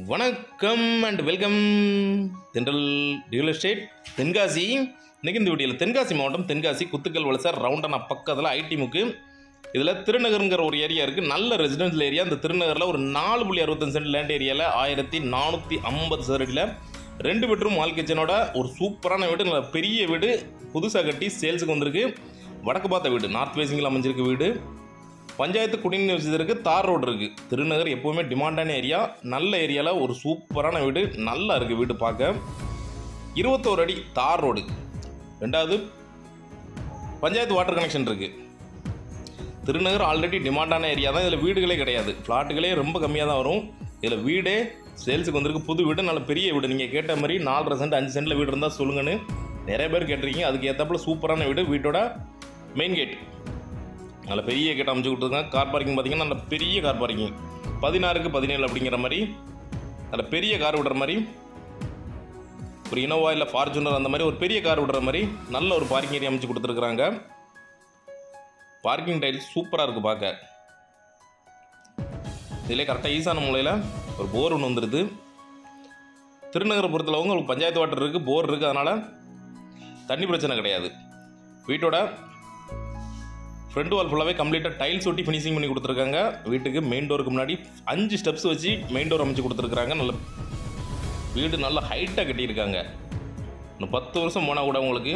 வணக்கம் and welcome Thendral real estate Tenkasi. இன்னைக்கு இந்த வீடியோவில் தென்காசி மாவட்டம் தென்காசி குத்துக்கல் வலசர் ரவுண்டனா பக்கத்தில் ஐடி முக்கு. இதில் திருநகருங்கிற ஒரு ஏரியா இருக்குது நல்ல ரெசிடென்ஷியல் ஏரியா அந்த திருநகரில் ஒரு நாலு புள்ளி அறுபத்தஞ்சு சென்ட் லேண்ட் ஏரியாவில் ஆயிரத்தி நானூற்றி ஐம்பது சதுரடியில் ரெண்டு பெட்ரூம் வால் கிச்சனோட ஒரு சூப்பரான வீடு. நல்ல பெரிய வீடு. புதுசாக கட்டி சேல்ஸுக்கு வந்திருக்கு. வடக்கு பார்த்த வீடு. நார்த் ஃபேஸிங்கில் அமைஞ்சிருக்கு வீடு. பஞ்சாயத்து குடிநீர் வசதிக்கு தார் ரோடு இருக்குது திருநகர் எப்போவுமே டிமாண்டான ஏரியா நல்ல ஏரியாவில் ஒரு சூப்பரான வீடு. நல்லா இருக்குது வீடு பார்க்க. இருபத்தோரு அடி தார் ரோடு. ரெண்டாவது பஞ்சாயத்து வாட்டர் கனெக்ஷன் இருக்குது திருநகர் ஆல்ரெடி டிமாண்டான ஏரியா தான். இதில் வீடுகளே கிடையாது. ஃப்ளாட்டுகளே ரொம்ப கம்மியாக தான் வரும். இதில் வீடே சேல்ஸுக்கு வந்திருக்கு. புது வீடு நல்ல பெரிய வீடு. நீங்கள் கேட்ட மாதிரி நாலரை சென்ட் அஞ்சு சென்ட்டில் வீடு இருந்தால் சொல்லுங்கன்னு நிறைய பேர் கேட்டிருக்கீங்க. அதுக்கு ஏற்றப்பல சூப்பரான வீடு. வீட்டோட மெயின் கேட் நல்ல பெரிய கேட் அமைச்சு கொடுத்துருக்காங்க கார் பார்க்கிங் பார்த்தீங்கன்னா நல்ல பெரிய கார் பார்க்கிங் பதினாறுக்கு பதினேழு அப்படிங்கிற மாதிரி நல்ல பெரிய கார் விடுற மாதிரி ஒரு இனோவா இல்லை ஃபார்ச்சுனர் அந்த மாதிரி ஒரு பெரிய கார் விடுற மாதிரி நல்ல ஒரு பார்க்கிங் ஏரியா அமைச்சு கொடுத்துருக்குறாங்க. பார்க்கிங் டைல்ஸ் சூப்பராக இருக்குது பார்க்க இதிலே கரெக்டாக ஈசான மூலையில் ஒரு போர் ஒன்று வந்துடுது திருநகரை பொறுத்தளவுங்க உங்களுக்கு பஞ்சாயத்து வாட்டர் இருக்குது போர் இருக்குது அதனால் தண்ணி பிரச்சனை கிடையாது. வீட்டோட ஃப்ரண்ட் வால் ஃபுல்லாகவே கம்ப்ளீட்டாக டைல்ஸ் ஒட்டி ஃபினிஷிங் பண்ணி கொடுத்துருக்காங்க. வீட்டுக்கு மெயின் டோருக்கு முன்னாடி அஞ்சு ஸ்டெப்ஸ் வச்சு மெயின் டோர் அமைச்சு கொடுத்துருக்காங்க நல்ல வீடு நல்லா ஹைட்டாக கட்டியிருக்காங்க. இன்னும் பத்து வருஷம் போனால் கூட உங்களுக்கு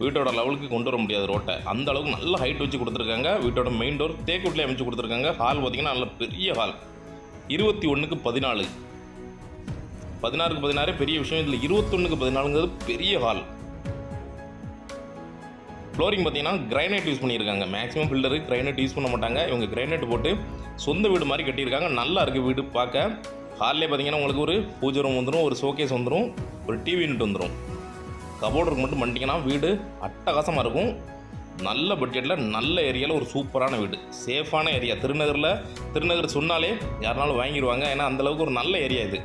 வீட்டோட லெவலுக்கு கொண்டு வர முடியாது ரோட்டை. அந்த அளவுக்கு நல்ல ஹைட் வச்சு கொடுத்துருக்காங்க. வீட்டோட மெயின் டோர் தேக்குட்லேயே அமைச்சு கொடுத்துருக்காங்க. ஹால் பார்த்திங்கன்னா நல்ல பெரிய ஹால் இருபத்தி ஒன்றுக்கு பதினாலு. பதினாறுக்கு பதினாறு பெரிய விஷயம். இதில் இருபத்தொன்றுக்கு பதினாலுங்கிறது பெரிய ஹால் ஃப்ளோரிங் பார்த்தீங்கன்னா கிரைனைட் யூஸ் பண்ணியிருக்காங்க. மேக்ஸிமம் பில்டரு கிரைனைட் யூஸ் பண்ண மாட்டாங்க. இவங்க கிரைனைட் போட்டு சொந்த வீடு மாதிரி கட்டியிருக்காங்க. நல்லா இருக்குது வீடு பார்க்க. ஹாலிலே பார்த்தீங்கன்னா உங்களுக்கு ஒரு பூஜை ரூம் வந்துடும் ஒரு ஷோகேஸ் வந்துடும் ஒரு டிவி யூனிட் வந்துடும் கபோர்டருக்கு மட்டும் பண்ணிட்டீங்கன்னா வீடு அட்டகாசமாக இருக்கும். நல்ல பட்ஜெட்டில் நல்ல ஏரியாவில் ஒரு சூப்பரான வீடு. சேஃபான ஏரியா திருநகரில் திருநகர் சொன்னாலே யாருனாலும் வாங்கிடுவாங்க ஏன்னா அந்தளவுக்கு ஒரு நல்ல ஏரியா இது.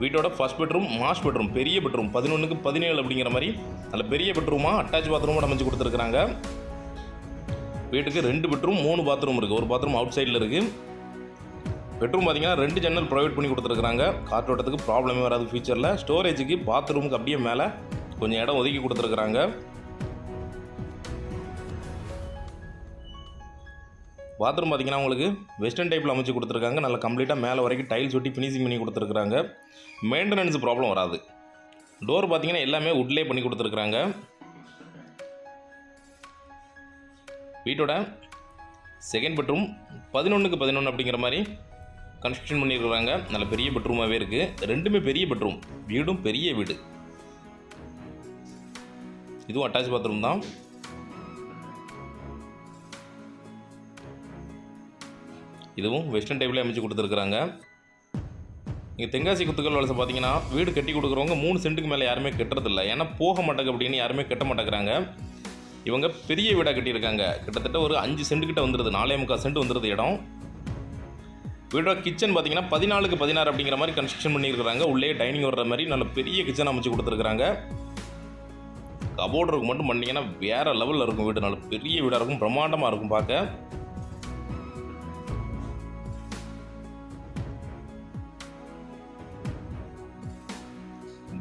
வீட்டோட ஃபர்ஸ்ட் பெட்ரூம் மாஸ்ட் பெட்ரூம் பெரிய பெட்ரூம் பதினொன்றுக்கு பதினேழு அப்படிங்கிற மாதிரி நல்ல பெரிய பெட்ரூமாக அட்டாச் பாத்ரூமோட அமைச்சு கொடுத்துருக்குறாங்க. வீட்டுக்கு ரெண்டு பெட்ரூம் மூணு பாத்ரூம் இருக்குது ஒரு பாத்ரூம் அவுட் சைடில் இருக்குது பெட்ரூம் பார்த்தீங்கன்னா ரெண்டு ஜன்னல் ப்ரொவைட் பண்ணி கொடுத்துருக்குறாங்க. காற்றோட்டத்துக்கு ப்ராப்ளமே வராது ஃபியூச்சரில் ஸ்டோரேஜுக்கு பாத்ரூமுக்கு அப்படியே மேலே கொஞ்சம் இடம் ஒதுக்கி கொடுத்துருக்குறாங்க. பாத்ரூம் பார்த்தீங்கன்னா உங்களுக்கு வெஸ்டர்ன் டைப்பில் அமைச்சு கொடுத்துருக்காங்க. நல்லா கம்ப்ளீட்டாக மேலே வரைக்கும் டைல்ஸ் ஒட்டி ஃபினிஷிங் பண்ணி கொடுத்துருக்குறாங்க. மெயின்டெனன்ஸ் ப்ராப்ளம் வராது. டோர் பார்த்தீங்கன்னா எல்லாமே உட்லே பண்ணி கொடுத்துருக்குறாங்க. வீட்டோட செகண்ட் பெட்ரூம் பதினொன்றுக்கு பதினொன்று அப்படிங்கிற மாதிரி கன்ஸ்ட்ரக்ஷன் பண்ணியிருக்கிறாங்க நல்ல பெரிய பெட்ரூமாகவே இருக்குது ரெண்டுமே பெரிய பெட்ரூம் வீடும் பெரிய வீடு. இதுவும் அட்டாச் பாத்ரூம் தான். இதுவும் வெஸ்டர்ன் டைப்லேயே அமைச்சு கொடுத்துருக்குறாங்க. இங்கே தென்காசி குத்துக்கள் வளசை பார்த்தீங்கன்னா வீடு கட்டி கொடுக்குறவங்க மூணு சென்ட்டுக்கு மேலே யாருமே கட்டுறதில்ல. ஏன்னா போக மாட்டாங்க அப்படின்னு யாருமே கட்ட மாட்டேங்கிறாங்க. இவங்க பெரிய வீடாக கட்டியிருக்காங்க. கிட்டத்தட்ட ஒரு அஞ்சு சென்ட்டுக்கிட்ட வந்துடுது நாலே முக்கால் சென்ட் வந்துடுது இடம். வீடோட கிச்சன் பார்த்தீங்கன்னா பதினாலுக்கு பதினாறு அப்படிங்கிற மாதிரி கன்ஸ்ட்ரக்ஷன் பண்ணியிருக்கிறாங்க. உள்ளே டைனிங் வர்ற மாதிரி நல்ல பெரிய கிச்சன் அமைச்சு கொடுத்துருக்குறாங்க. கபோர்டருக்கு மட்டும் பண்ணிங்கன்னா வேறு லெவலில் இருக்கும் வீடு. நல்ல பெரிய வீடாக இருக்கும். பிரம்மாண்டமாக இருக்கும் பார்க்க.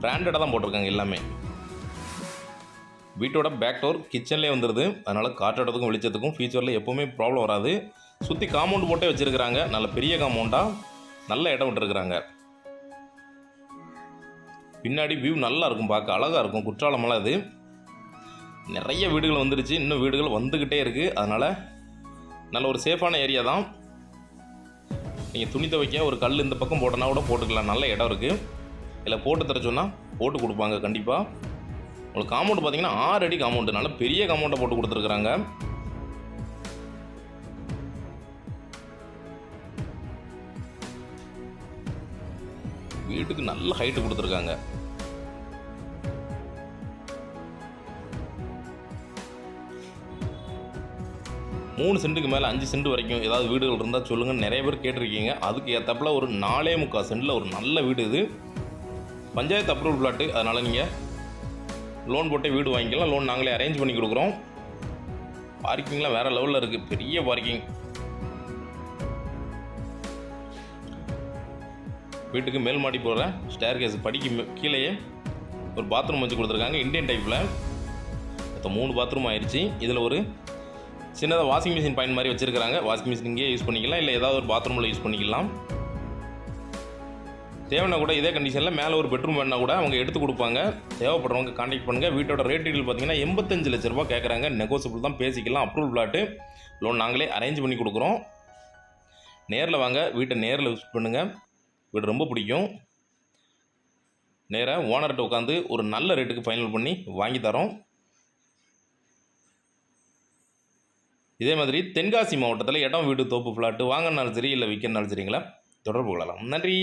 பிராண்டடாக தான் போட்டிருக்காங்க எல்லாமே. வீட்டோட பேக் டோர் கிச்சன்லேயே வந்துடுது அதனால் காற்றோட்டத்துக்கும் வெளிச்சத்துக்கும் ஃபியூச்சரில் எப்போவுமே ப்ராப்ளம் வராது. சுற்றி காம்பவுண்ட் போட்டே வச்சுருக்கிறாங்க. நல்ல பெரிய காம்பவுண்டாக நல்ல இடம் விட்டுருக்குறாங்க. பின்னாடி வியூ நல்லா இருக்கும் பார்க்க. அழகாக இருக்கும். குற்றாலமெல்லாம் இது நிறைய வீடுகள் வந்துடுச்சு இன்னும் வீடுகள் வந்துக்கிட்டே இருக்குது அதனால் நல்ல ஒரு சேஃபான ஏரியா தான். நீங்கள் துணி துவைக்க ஒரு கல் இந்த பக்கம் போட்டோன்னா கூட போட்டுக்கலாம். நல்ல இடம் இருக்குது இல்லை போட்டு தர சொன்னால் போட்டு கொடுப்பாங்க கண்டிப்பாக உங்களுக்கு காம்பவுண்ட் பார்த்தீங்கன்னா ஆறு அடி காம்பவுண்டு நல்ல பெரிய காம்பவுண்டை போட்டு கொடுத்துருக்குறாங்க. வீட்டுக்கு நல்ல ஹைட்டு கொடுத்துருக்காங்க. மூணு சென்ட்டுக்கு மேலே அஞ்சு சென்ட் வரைக்கும் ஏதாவது வீடுகள் இருந்தால் சொல்லுங்கள் நிறைய பேர் கேட்டிருக்கீங்க. அதுக்கு ஏற்றப்பில் ஒரு நாலே முக்கால் சென்ட்டில் ஒரு நல்ல வீடு இது. பஞ்சாயத்து அப்ரூவல் பிளாட்டு அதனால் நீங்கள் லோன் போட்டு வீடு வாங்கிக்கலாம். லோன் நாங்களே அரேஞ்ச் பண்ணி கொடுக்குறோம். பார்க்கிங்லாம் வேறு லெவலில் இருக்குது பெரிய பார்க்கிங் வீட்டுக்கு மேல் மாடி போகிற ஸ்டேர் கேஸ் படிக்கு கீழேயே ஒரு பாத்ரூம் வச்சு கொடுத்துருக்காங்க. இந்தியன் டைப்பில் மொத்தம் மூணு பாத்ரூம் ஆயிடுச்சு இதில் ஒரு சின்னதாக வாஷிங் மிஷின் பாயிண்ட் மாதிரி வச்சுருக்காங்க வாஷிங் மிஷின் இங்கேயே யூஸ் பண்ணிக்கலாம். இல்லை ஏதாவது ஒரு பாத்ரூமில் யூஸ் பண்ணிக்கலாம். தேவைன்னா கூட இதே கண்டிஷனில் மேலே ஒரு பெட்ரூம் வேணால் கூட அவங்க எடுத்து கொடுப்பாங்க. தேவைப்படுறவங்க காண்டாக்ட் பண்ணுங்கள் வீட்டோட ரேட் டீட்டெயில் பார்த்தீங்கன்னா எண்பத்தஞ்சு லட்ச ரூபா கேட்குறாங்க நெகோசியபிள் தான் பேசிக்கலாம் அப்ரூவல் பிளாட்டு லோன் நாங்களே அரேஞ்ச் பண்ணி கொடுக்குறோம். நேரில் வாங்க. வீட்டை நேரில் விசிட் பண்ணுங்கள் வீடு ரொம்ப பிடிக்கும். நேராக ஓனர்கிட்ட உட்காந்து ஒரு நல்ல ரேட்டுக்கு ஃபைனல் பண்ணி வாங்கி தரோம். இதே மாதிரி தென்காசி மாவட்டத்தில் இடம் வீடு தோப்பு ஃப்ளாட்டு வாங்கினாலும் சரி இல்லை விற்கிறனாலும் சரிங்களா? தொடர்பு கொள்ளலாம். நன்றி!